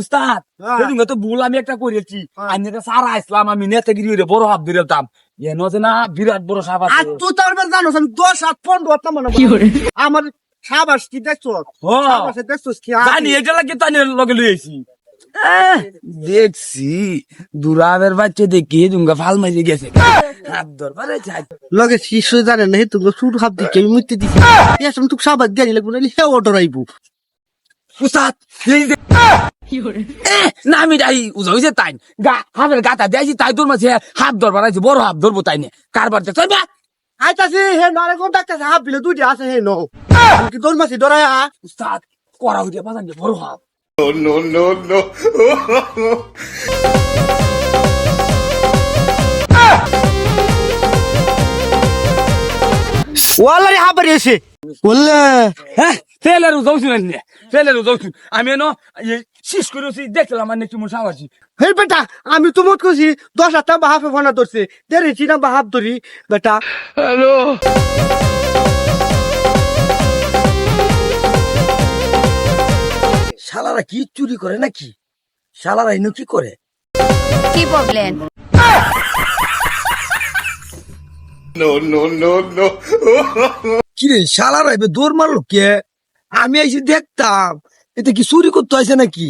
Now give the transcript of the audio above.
উস্তাদ হ্যাঁ। সেদিন তো ভুল আমি একটা করেছি। হ্যাঁ। আমি একটা সারা আসলাম আমি নেতাগিরি হইরে বড় হাত ধরে দাম। এন যে না বিরাট বড় সাপ আর তুই তার মানে জানোস আমি দশ আট পনেরো হতাম মানে আমার সাবাস কি দেখছ? সাবাসে দেখছোস কি জানি এটা লাগে তো আমি লগে লই আইছি। দেখছি দুরাবের বাচ্চা দেখি দুঙ্গা ফাল মারি গেছে। হাত ধরবারে লগে শিশু জানে না হে তুমি শুরু হাত দিকে আমি মুইতে দিছি? এসম তুই সাবাস দিয়ে লাগবো না হে অটো রাইবো। উস্তাদ না আমি যাই উজা যে তাই। গা হাতের গাতা দিয়েছি তাই তোর মাঝে হাত ধরবার আছে বড় হাত ধরবো তাই নে। কারবার দেখছ বা। আইতাছি হে নরে কোন ডাকতেছে হাফ দিলে দুইটা আছে হে নো কি তোর মাঝে আ উস্তাদ করা হইতে বাজান যে বড় হাত ওয়ালারি হাবারি এসে। বললে হ্যাঁ ফেলের উজাউছুন নে ফেলের উজাউছুন আমি এনো শেষ করেছি দেখলাম মানে কি মশা আছি হে বেটা আমি তো মত কইছি দশ হাত টাকা হাফে ফোনা ধরছে। দেড় ইঞ্চি না হাফ ধরি বেটা। শালারা কি চুরি করে নাকি? শালারা ইনো কি করে? কি প্রবলেম কি শালার শালারা এবার দৌড় মারলো কে? আমি এসে দেখতাম এতে কি চুরি করতে হয়েছে নাকি?